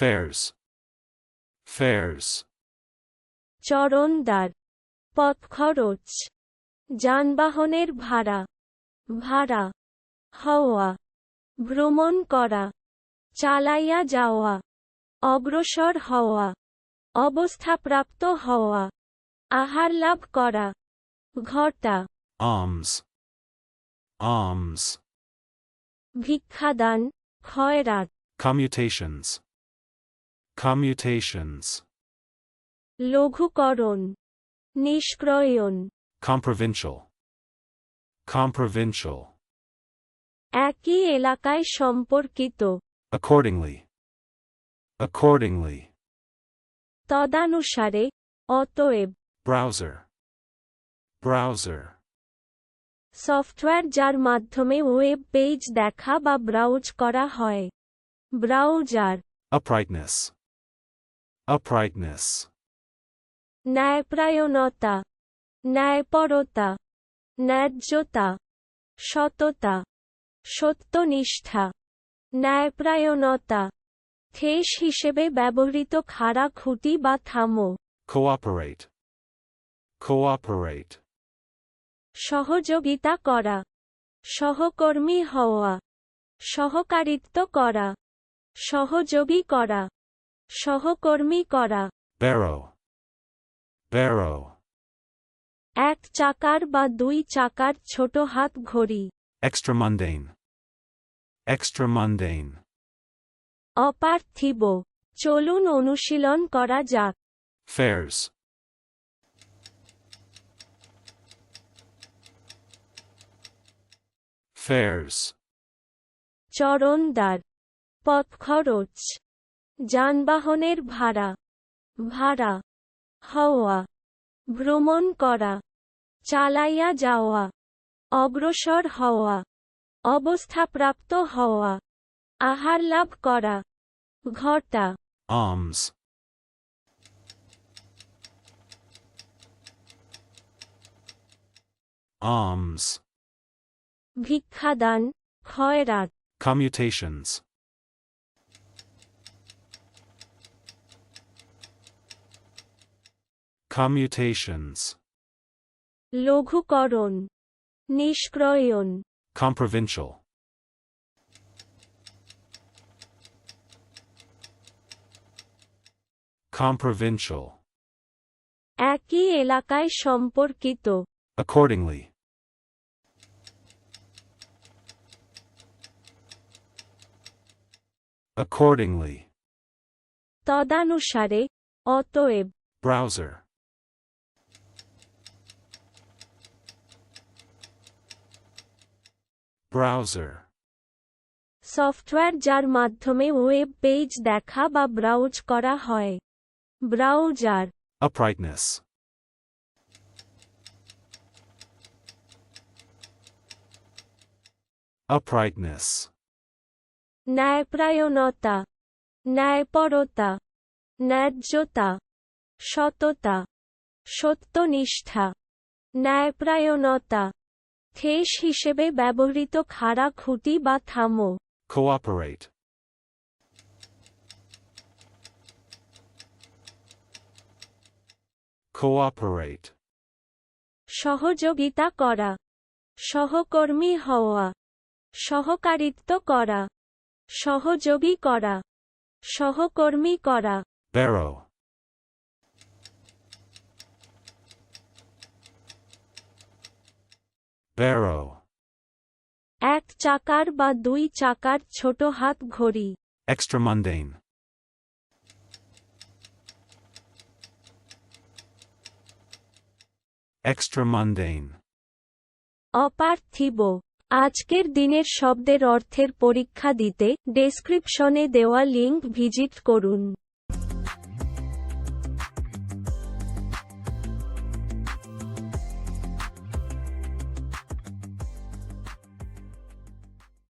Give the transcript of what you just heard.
fares, fares, চরণদ্বার পথ খরচ যানবাহনের ভাড়া ভাড়া হওয়া ভ্রমণ করা চালাইয়া যাওয়া অগ্রসর হওয়া অবস্থাপ্রাপ্ত হওয়া আহার লাভ করা ঘটা alms, alms, ভিক্ষাদান খয়রাত commutations, commutations, লঘুকরণ নিষ্ক্রয়ণ comprovincial, comprovincial, একই এলাকায় সম্পর্কিত accordingly, accordingly, তদানুসারে অতএব browser, browser, সফটওয়্যার যার মাধ্যমে ওয়েব পেজ দেখা বা ব্রাউজ করা হয় ব্রাউজার uprightness, uprightness, ন্যায়প্রায়ণতা ন্যায়পরতা ন্যায্যতা সততা সত্যনিষ্ঠা ন্যায়প্রায়ণতা ঠেস হিসেবে ব্যবহৃত খাড়া খুঁটি বা থামো। Cooperate, cooperate, সহযোগিতা করা সহকর্মী হওয়া সহকারিত্ব করা সহযোগী করা। সহকর্মী করা। Barrow, barrow, এক চাকার বা দুই চাকার ছোট হাত ঘড়ি। Extramundane, extramundane, অপার্থিব। চলুন অনুশীলন করা যাক। Fares, fares, চরণদার। পথ খরচ। যানবাহনের ভাড়া ভাড়া হওয়া ভ্রমণ করা চালাইয়া যাওয়া অগ্রসর হওয়া অবস্থাপ্রাপ্ত হওয়া আহার লাভ করা ঘটা। Alms, alms, ভিক্ষাদান খয়রাত commutations, commutations, লঘুকরণ নিষ্ক্রয়ণ comprovincial, comprovincial, একই এলাকায় সম্পর্কিত accordingly, accordingly, তদানুসারে অতএব browser, browser, সফটওয়্যার যার মাধ্যমে ওয়েব পেজ দেখা বা ব্রাউজ করা হয়। ব্রাউজার uprightness, uprightness, ন্যায়প্রায়ণতা। ন্যায়পরতা। ন্যায্যতা। সততা। সত্যনিষ্ঠা। ন্যায়প্রায়ণতা। ঠেস হিসেবে ব্যবহৃত খাড়া খুঁটি বা থামো। Cooperate, cooperate, সহযোগিতা করা। সহকর্মী হওয়া। সহকারিত্ব করা। সহযোগী করা। সহকর্মী করা। Barrow, barrow, এক চাকার বা দুই চাকার ছোট হাত ঘড়ি। Extramundane, extramundane, অপার্থিব। আজকের দিনের শব্দের অর্থের পরীক্ষা দিতে ডেসক্রিপশনে দেওয়া লিংক ভিজিট করুন।